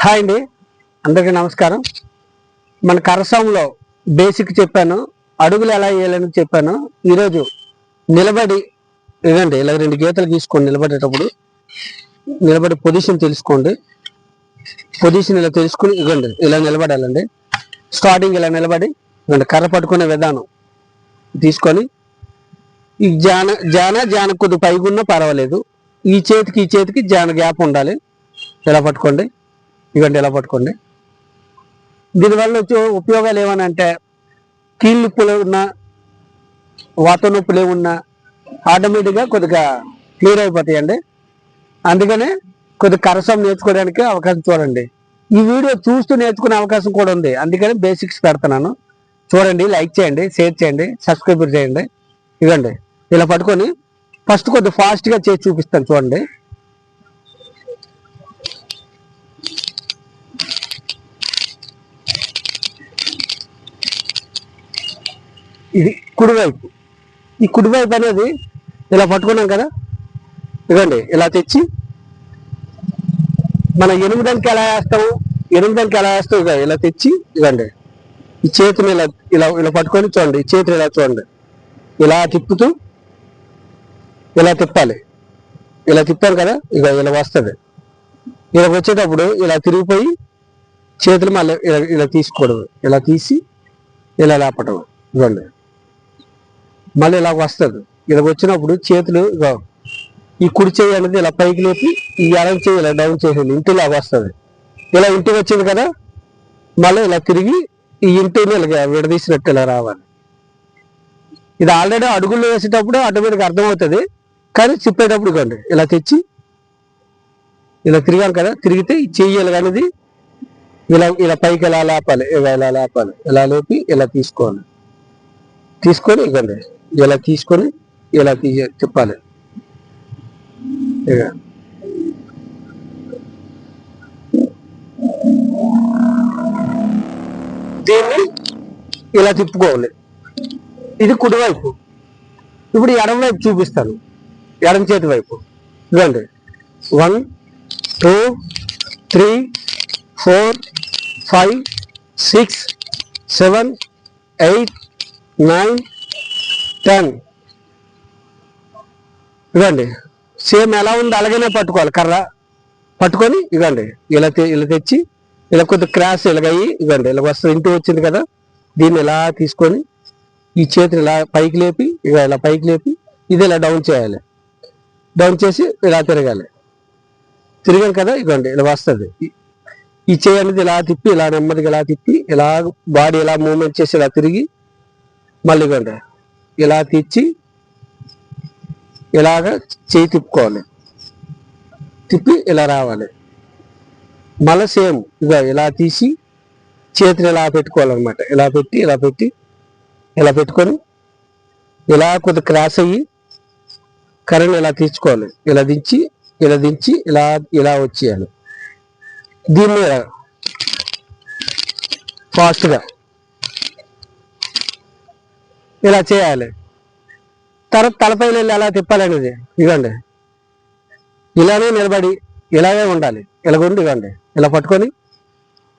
Hi అండి. అందరికీ నమస్కారం. మన కరసంలో బేసిక్ చెప్పాను. అడుగులు ఎలా వేయాలని చెప్పాను. ఈరోజు నిలబడి ఇదండి ఇలా రెండు గీతలు గీసుకోండి నిలబడేటప్పుడు. నిలబడి పొజిషన్ తెలుసుకోండి. పొజిషన్ ఇలా తెలుసుకుని ఇవ్వండి. ఇలా నిలబడాలండి. స్టార్టింగ్ ఇలా నిలబడి ఇవ్వండి కర్ర పట్టుకునే విధానం తీసుకొని ఈ జాన జాన జాన కొద్ది పైగా పర్వాలేదు. ఈ చేతికి ఈ చేతికి జాన గ్యాప్ ఉండాలి. ఇలా పట్టుకోండి. ఇవ్వండి ఇలా పట్టుకోండి? దీనివల్ల వచ్చే ఉపయోగాలు ఏమని అంటే కీళ్ళ నొప్పులు ఉన్నా వాత నొప్పులు ఏమున్నా ఆటోమేటిక్గా కొద్దిగా క్లియర్ అయిపోతాయండి. అందుకనే కొద్ది కరసం నేర్చుకోవడానికి అవకాశం చూడండి. ఈ వీడియో చూస్తూ నేర్చుకునే అవకాశం కూడా ఉంది. అందుకని బేసిక్స్ పెడుతున్నాను. చూడండి లైక్ చేయండి షేర్ చేయండి సబ్స్క్రైబ్ చేయండి. ఇవ్వండి. ఇలా పట్టుకొని ఫస్ట్ కొద్ది ఫాస్ట్గా చేసి చూపిస్తాను చూడండి. ఇది కుడివైపు. ఈ కుడివైపు అనేది ఇలా పట్టుకున్నాం కదా? ఇవ్వండి ఇలా తెచ్చి మన ఎనిమిదానికి ఎలా వేస్తాము? ఎనిమిదానికి ఎలా వేస్తాం ఇక ఇలా తెచ్చి ఇవ్వండి ఈ చేతిని ఇలా ఇలా ఇలా పట్టుకొని చూడండి ఈ చేతిని ఇలా చూడండి. ఇలా తిప్పుతూ ఇలా తిప్పాలి. ఇలా తిప్పాను కదా? ఇక ఇలా వస్తుంది. ఇలా వచ్చేటప్పుడు ఇలా తిరిగిపోయి చేతులు మళ్ళీ ఇలా ఇలా తీసుకోవడం ఇలా తీసి ఇలా లేపటం. ఇవ్వండి మళ్ళీ ఇలా వస్తుంది. ఇలా వచ్చినప్పుడు చేతులు ఈ కుడి చేయి అనేది ఇలా పైకి లేపి ఈ ఎడం చేయి ఇలా డౌన్ చేసేది ఇంటిలా వస్తుంది. ఇలా ఇంటికి వచ్చింది కదా మళ్ళీ ఇలా తిరిగి ఈ ఇంటిని ఇలా విడదీసినట్టు ఇలా రావాలి. ఇది ఆల్రెడీ అడుగులు వేసేటప్పుడు ఆటోమేటిక్ అర్థమవుతుంది. కానీ చెప్పేటప్పుడు కండి ఇలా తెచ్చి ఇలా తిరిగాం కదా తిరిగితే చెయ్యాలి చెయ్యి అనేది ఇలా ఇలా పైకి ఇలా లేపాలి ఇలా ఇలా లేపాలి. ఇలా లేపి ఇలా తీసుకోవాలి. తీసుకొని ఇవ్వండి ఇలా తీసుకొని ఇలా తీ తిప్పాలి. ఇక దీన్ని ఇలా తిప్పుకోవాలి. ఇది కుడివైపు. ఇప్పుడు ఎడం వైపు చూపిస్తాను. ఎడం చేతి వైపు. ఇదండి one two three four five six seven eight nine ten ఇవ్వండి సేమ్ ఎలా ఉంది అలాగనే పట్టుకోవాలి. కర్ర పట్టుకొని ఇగండి ఇలా తె- ఇలా తెచ్చి ఇలా కొద్ది క్రాస్ ఇలాగయ్యి ఇవ్వండి ఇలా వస్తుంది ఇంటి వచ్చింది కదా. దీన్ని ఇలా తీసుకొని ఈ చేతిని ఇలా పైకి లేపి ఇక ఇలా పైకి లేపి ఇది ఇలా డౌన్ చేయాలి. డౌన్ చేసి ఇలా తిరగాలి. తిరిగాను కదా ఇవ్వండి ఇలా వస్తుంది. ఈ- చేయి అనేది ఇలా తిప్పి ఇలా నెమ్మదిగా ఇలా తిప్పి ఇలా బాడీ ఇలా మూమెంట్ చేసి ఇలా తిరిగి మళ్ళీ ఇవ్వండి ఇలా తెచ్చి ఇలాగ చేయి తిప్పుకోవాలి. తిప్పి ఇలా రావాలి. మళ్ళీ సేమ్ ఇక ఇలా తీసి చేతిని ఇలా పెట్టుకోవాలన్నమాట. ఇలా పెట్టి ఇలా పెట్టి ఇలా పెట్టుకొని ఇలా కొద్ది క్రాస్ అయ్యి కరెంట్ ఇలా తీసుకోవాలి ఇలా దించి ఇలా దించి ఇలా ఇలా వచ్చేయాలి. దీన్ని ఇలా ఫాస్ట్గా ఇలా చేయాలి తర్వాత తలపై వెళ్ళి అలా తిప్పాలనేది ఇవ్వండి ఇలానే నిలబడి ఇలాగే ఉండాలి ఇలా ఉండి ఇవ్వండి ఇలా పట్టుకొని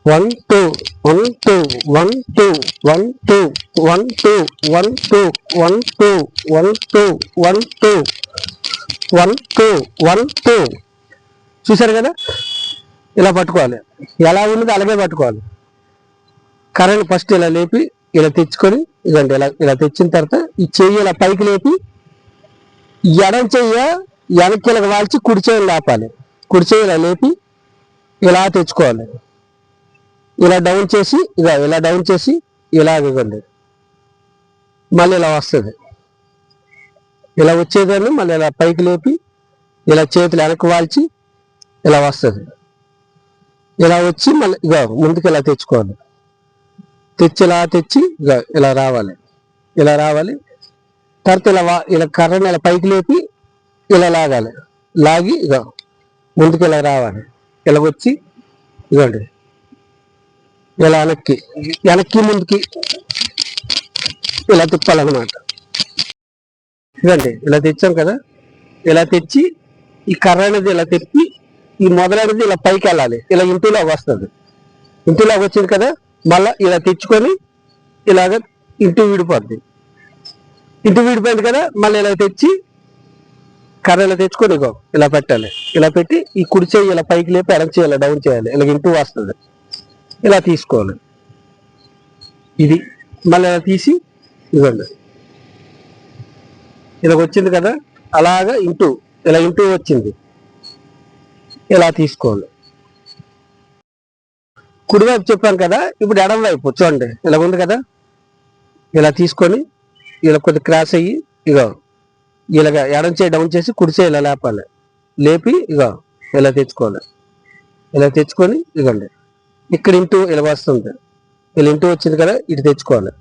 one two one two one two one two one two one two one two one two one two one two one two చూసారు కదా ఇలా పట్టుకోవాలి ఎలా ఉన్నది అలాగే పట్టుకోవాలి కరెంట్ ఫస్ట్ ఇలా లేపి ఇలా తెచ్చుకొని ఇదండి ఇలా ఇలా తెచ్చిన తర్వాత ఈ చెయ్యి ఇలా పైకి లేపి ఎడం చెయ్య వెనక్కి ఇలా వాల్చి కుడి చెయ్యి లేపాలి. కుడి చెయ్యి ఇలా లేపి ఇలా తెచ్చుకోవాలి. ఇలా డౌన్ చేసి ఇక ఇలా డౌన్ చేసి ఇలా ఇవ్వండి. మళ్ళీ ఇలా వస్తుంది. ఇలా వచ్చేదాన్ని మళ్ళీ ఇలా పైకి లేపి ఇలా చేతులు వెనక్కి వాల్చి ఇలా వస్తుంది. ఇలా వచ్చి మళ్ళీ ఇక ముందుకు ఇలా తెచ్చుకోవాలి. తెచ్చి ఇలా తెచ్చి ఇలా రావాలి. ఇలా రావాలి. తర్వాత ఇలా వా- ఇలా కర్రని ఇలా పైకి లేపి ఇలా లాగాలి. లాగి ఇక ముందుకు ఇలా రావాలి. ఇలా వచ్చి ఇవ్వండి ఇలా వెనక్కి వెనక్కి ముందుకి ఇలా తిప్పాలన్నమాట. ఇదండి ఇలా తెచ్చాం కదా. ఇలా తెచ్చి ఈ కర్ర అనేది ఇలా తెప్పి ఈ మొదలైనది ఇలా పైకి వెళ్ళాలి. ఇలా ఇంటిలోకి వస్తుంది. ఇంటిలోకి వచ్చింది కదా మళ్ళా ఇలా తెచ్చుకొని ఇలాగ ఇంటి విడిపోద్ది ఇంటి విడిపోయింది కదా మళ్ళీ ఇలా తెచ్చి కర్ర ఇలా తెచ్చుకొని ఇగో ఇలా పెట్టాలి. ఇలా పెట్టి ఈ కుడి చేయి ఇలా పైకి లేపి ఎడం చేయాలి డౌన్ చేయాలి. ఇలా ఇంటూ వస్తుంది. ఇలా తీసుకోవాలి. ఇది మళ్ళీ ఇలా తీసి ఇవ్వండి. ఇలా వచ్చింది కదా అలాగా ఇంటూ ఇలా ఇంటూ వచ్చింది. ఇలా తీసుకోవాలి. కుడివైపు చెప్పాను కదా ఇప్పుడు ఎడం వైపు చూడండి ఇలా ఉంది కదా? ఇలా తీసుకొని ఇలా కొద్ది క్రాస్ అయ్యి ఇగో ఇలాగ ఎడం చేయి డౌన్ చేసి కుడి చేయి ఇలా లేపాలి. లేపి ఇగో ఇలా తెచ్చుకోవాలి. ఇలా తెచ్చుకొని ఇగోండి. ఇక్కడ ఇంటూ ఇలా వస్తుంది. ఇలా ఇంటూ వచ్చింది కదా ఇటు తెచ్చుకోవాలి.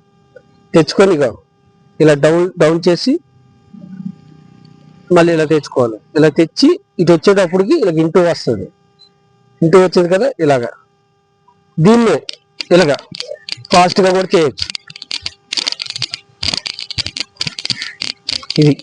తెచ్చుకొని ఇగో ఇలా డౌన్ డౌన్ చేసి మళ్ళీ ఇలా తెచ్చుకోవాలి. ఇలా తెచ్చి ఇటు వచ్చేటప్పటికి ఇలా ఇంటూ వస్తుంది. ఇంటూ వచ్చింది కదా ఇలాగా. దీన్ని ఇలాగ ఫాస్ట్గా కూడా చేయొచ్చు ఇది.